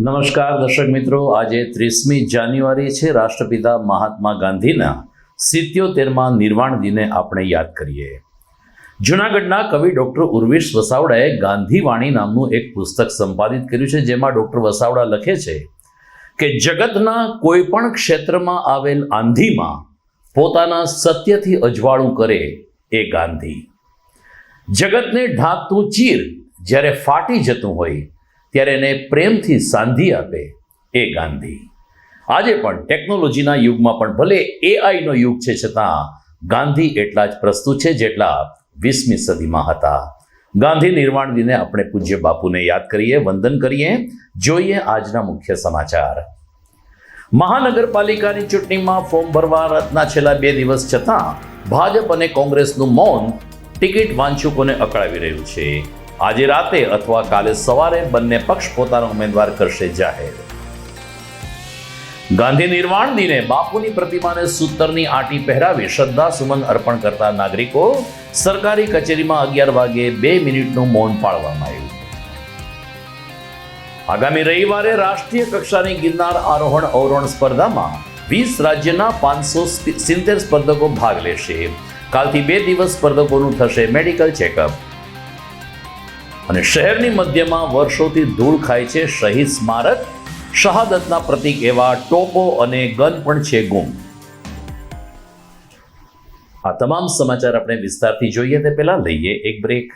નમસ્કાર, દર્શક મિત્રો. આજે ત્રીસમી જાન્યુઆરી છે. રાષ્ટ્રપિતા મહાત્મા ગાંધીના સિત્યોતેરમાં નિર્વાણ દિને આપણે યાદ કરીએ. જૂનાગઢના કવિ ડૉક્ટર ઉર્વિશ વસાવડાએ ગાંધીવાણી નામનું એક પુસ્તક સંપાદિત કર્યું છે, જેમાં ડૉક્ટર વસાવડા લખે છે કે, જગતના કોઈ પણ ક્ષેત્રમાં આવેલ આંધીમાં પોતાના સત્યથી અજવાળું કરે એ ગાંધી. જગતને ઢાંકતું ચીર જ્યારે ફાટી જતું હોય ત્યારે એને પ્રેમથી સાંધી આપે એ ગાંધી. આજે પણ ટેકનોલોજીના યુગમાં પણ ભલે એઆઈનો યુગ છે છતાં ગાંધી એટલા જ પ્રસ્તુત છે જેટલા વીસમી સદીમાં હતા. ગાંધી નિર્વાણ દિને આપણે પૂજ્ય બાપુને યાદ કરીએ, વંદન કરીએ, જોઈએ આજના મુખ્ય સમાચાર. મહાનગરપાલિકાની ચૂંટણીમાં ફોર્મ ભરવા રથના છેલ્લા બે દિવસ છતાં ભાજપ અને કોંગ્રેસનું મૌન ટિકિટ વાંચુકોને અકળાવી રહ્યું છે. આજે રાતે અથવા કાલે સવારે બંને પક્ષ પોતાનો ઉમેદવાર કરશે જાહેર. ગાંધી નિર્વાણ દિને બાપુની પ્રતિમાને સૂતરની આંટી પહેરાવી શ્રદ્ધા સુમન અર્પણ કરતા નાગરિકો સરકારી કચેરીમાં અગિયાર વાગે બે મિનિટનું મૌન પાળવામાં આવ્યું. આગામી રવિવારે રાષ્ટ્રીય કક્ષાની ગિરનાર આરોહણ અવરોહણ સ્પર્ધામાં વીસ રાજ્યના પાંચસો સિત્તેર સ્પર્ધકો ભાગ લેશે. કાલથી બે દિવસ સ્પર્ધકોનું થશે મેડિકલ ચેકઅપ. અને શહેરની મધ્યમાં વર્ષોથી ધૂળ ખાય છે શહીદ સ્મારક, શહાદતના પ્રતીક એવા ટોપો અને ગન પણ છે ગુમ. આ તમામ સમાચાર આપણે વિસ્તારથી જોઈએ તે પહેલાં લઈએ એક બ્રેક.